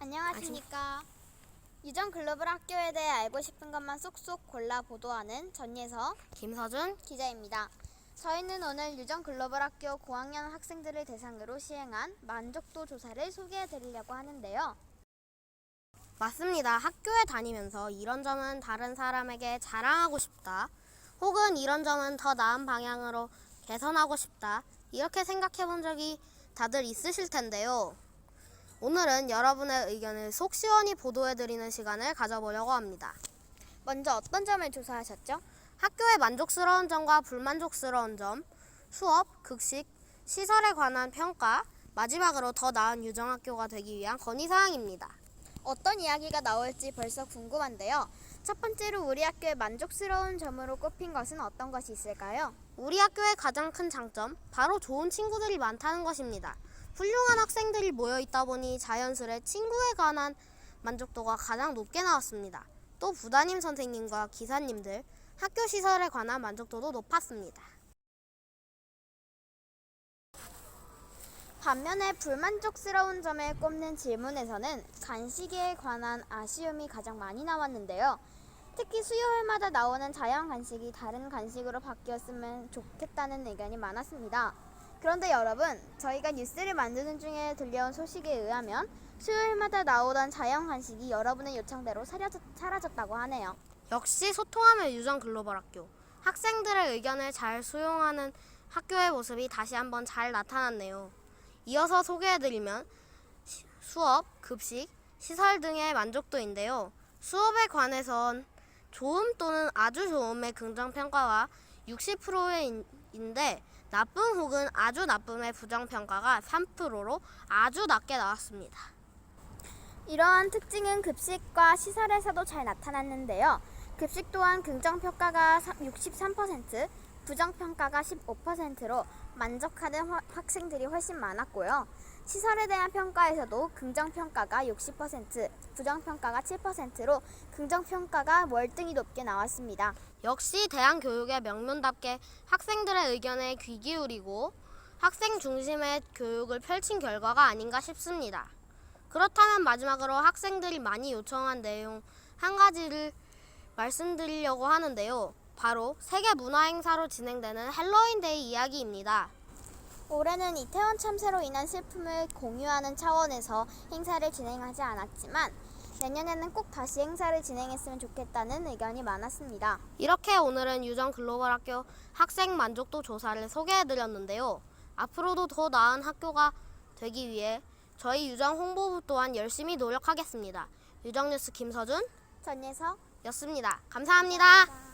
안녕하십니까. 유전 글로벌 학교에 대해 알고 싶은 것만 쏙쏙 골라 보도하는 전예서 김서준 기자입니다. 저희는 오늘 유전 글로벌 학교 고학년 학생들을 대상으로 시행한 만족도 조사를 소개해 드리려고 하는데요. 맞습니다. 학교에 다니면서 이런 점은 다른 사람에게 자랑하고 싶다. 혹은 이런 점은 더 나은 방향으로 개선하고 싶다. 이렇게 생각해 본 적이 다들 있으실 텐데요. 오늘은 여러분의 의견을 속 시원히 보도해 드리는 시간을 가져보려고 합니다. 먼저 어떤 점을 조사하셨죠? 학교의 만족스러운 점과 불만족스러운 점, 수업, 급식, 시설에 관한 평가, 마지막으로 더 나은 유정학교가 되기 위한 건의사항입니다. 어떤 이야기가 나올지 벌써 궁금한데요. 첫 번째로 우리 학교의 만족스러운 점으로 꼽힌 것은 어떤 것이 있을까요? 우리 학교의 가장 큰 장점, 바로 좋은 친구들이 많다는 것입니다. 훌륭한 학생들이 모여 있다 보니 자연스레 친구에 관한 만족도가 가장 높게 나왔습니다. 또 부담임 선생님과 기사님들, 학교 시설에 관한 만족도도 높았습니다. 반면에 불만족스러운 점을 꼽는 질문에서는 간식에 관한 아쉬움이 가장 많이 나왔는데요. 특히 수요일마다 나오는 자연 간식이 다른 간식으로 바뀌었으면 좋겠다는 의견이 많았습니다. 그런데 여러분, 저희가 뉴스를 만드는 중에 들려온 소식에 의하면 수요일마다 나오던 자연 간식이 여러분의 요청대로 사라졌, 사라졌다고 하네요. 역시 소통하면 유전 글로벌 학교. 학생들의 의견을 잘 수용하는 학교의 모습이 다시 한번 잘 나타났네요. 이어서 소개해드리면 시- 수업, 급식, 시설 등의 만족도인데요. 수업에 관해선 좋음 또는 아주 좋음의 긍정평가가 60%인데 나쁨 혹은 아주 나쁨의 부정평가가 3%로 아주 낮게 나왔습니다. 이러한 특징은 급식과 시설에서도 잘 나타났는데요. 급식 또한 긍정평가가 63%, 부정평가가 15%로 만족하는 화- 학생들이 훨씬 많았고요. 시설에 대한 평가에서도 긍정평가가 60%, 부정평가가 7%로 긍정평가가 월등히 높게 나왔습니다. 역시 대한 교육의 명문답게 학생들의 의견에 귀 기울이고 학생 중심의 교육을 펼친 결과가 아닌가 싶습니다. 그렇다면 마지막으로 학생들이 많이 요청한 내용 한 가지를 말씀드리려고 하는데요. 바로 세계 문화 행사로 진행되는 헬로윈데이 이야기입니다. 올해는 이태원 참사로 인한 슬픔을 공유하는 차원에서 행사를 진행하지 않았지만 내년에는 꼭 다시 행사를 진행했으면 좋겠다는 의견이 많았습니다. 이렇게 오늘은 유전 글로벌 학교 학생 만족도 조사를 소개해 드렸는데요. 앞으로도 더 나은 학교가 되기 위해 저희 유정 홍보부 또한 열심히 노력하겠습니다. 유정 뉴스 김서준 전예서 였습니다. 감사합니다.